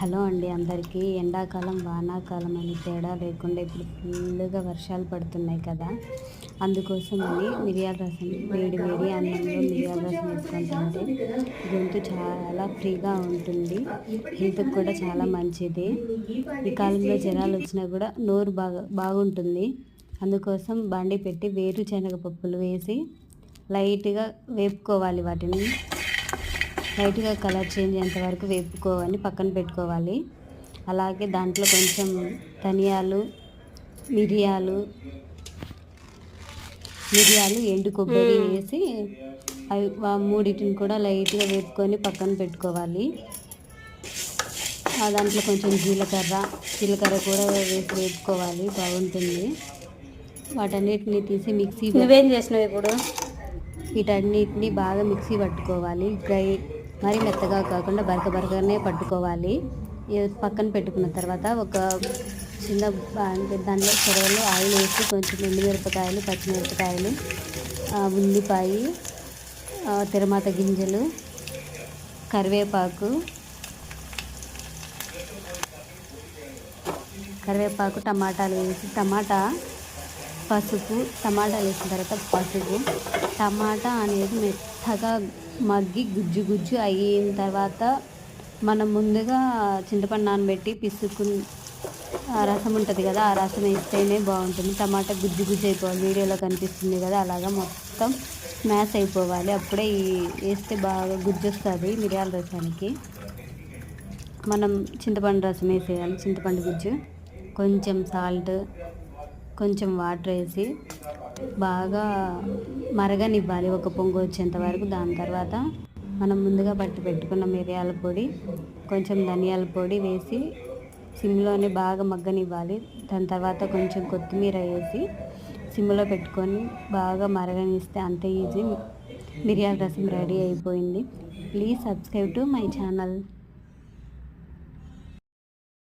Hello అండి అందరికీ. ఎండాకాలం వానాకాలం అని తేడా లేకుండా ఇప్పుడు ఫుల్గా వర్షాలు పడుతున్నాయి కదా. అందుకోసం అని మిరియాల రసం వేడి వేడి అన్నంలో మిరియాల రసం వేసుకుంటుంటే గొంతు చాలా ఫ్రీగా ఉంటుంది. హెల్త్కి కూడా చాలా మంచిది. ఈ కాలంలో జ్వరాలు వచ్చినా కూడా నోరు బాగా బాగుంటుంది. అందుకోసం బండి పెట్టి వేరుశనగ పప్పులు వేసి లైట్గా వేపుకోవాలి వాటిని. లైట్గా కలర్ చేంజ్ అయ్యేంత వరకు వేపుకోవాలి పక్కన పెట్టుకోవాలి. అలాగే దాంట్లో కొంచెం ధనియాలు మిరియాలు మిరియాలు ఎండు కొబ్బరి వేసి అవి మూడింటిని కూడా లైట్గా వేపుకొని పక్కన పెట్టుకోవాలి. ఆ దాంట్లో కొంచెం జీలకర్ర జీలకర్ర కూడా వేసి వేపుకోవాలి బాగుంటుంది. వాటన్నిటిని తీసి మిక్సీ నువ్వేం చేసినావు ఇప్పుడు? వీటన్నిటిని బాగా మిక్సీ పట్టుకోవాలి డ్రై మరీ మెత్తగా కాకుండా బరక బరకనే పట్టుకోవాలి. పక్కన పెట్టుకున్న తర్వాత ఒక చిన్న దానిలో దాంట్లో చెరవలో ఆయిల్ వేసి కొంచెం ఎండుమిరపకాయలు పచ్చిమిరపకాయలు ఉల్లిపాయ తిరమాత గింజలు కరివేపాకు కరివేపాకు టమాటాలు వేసి టమాటా పసుపు టమాటాలు వేసిన తర్వాత పసుపు. టమాటా అనేది మెత్తగా మగ్గి గుజ్జు గుజ్జు అయిన తర్వాత మనం ముందుగా చింతపండు నానబెట్టి పిసుకు ఆ రసం ఉంటుంది కదా ఆ రసం వేస్తేనే బాగుంటుంది. టమాటా గుజ్జు గుజ్జు అయిపోవాలి. వీడియోలో కనిపిస్తుంది కదా అలాగా మొత్తం స్మాష్ అయిపోవాలి. అప్పుడే వేస్తే బాగా గుజ్జు వస్తుంది మిరియాల రసానికి. మనం చింతపండు రసం వేసేయాలి చింతపండు గుజ్జు. కొంచెం సాల్ట్ కొంచెం వాటర్ వేసి బాగా మరగనివ్వాలి ఒక పొంగు వచ్చేంత వరకు. దాని తర్వాత మనం ముందుగా పట్టి పెట్టుకున్న మిరియాల పొడి కొంచెం ధనియాల పొడి వేసి సిమ్లోనే బాగా మగ్గనివ్వాలి. దాని తర్వాత కొంచెం కొత్తిమీర వేసి సిమ్లో పెట్టుకొని బాగా మరగనిస్తే అంతే ఈజీ. మిరియాల రసం రెడీ అయిపోయింది. Please subscribe to my channel.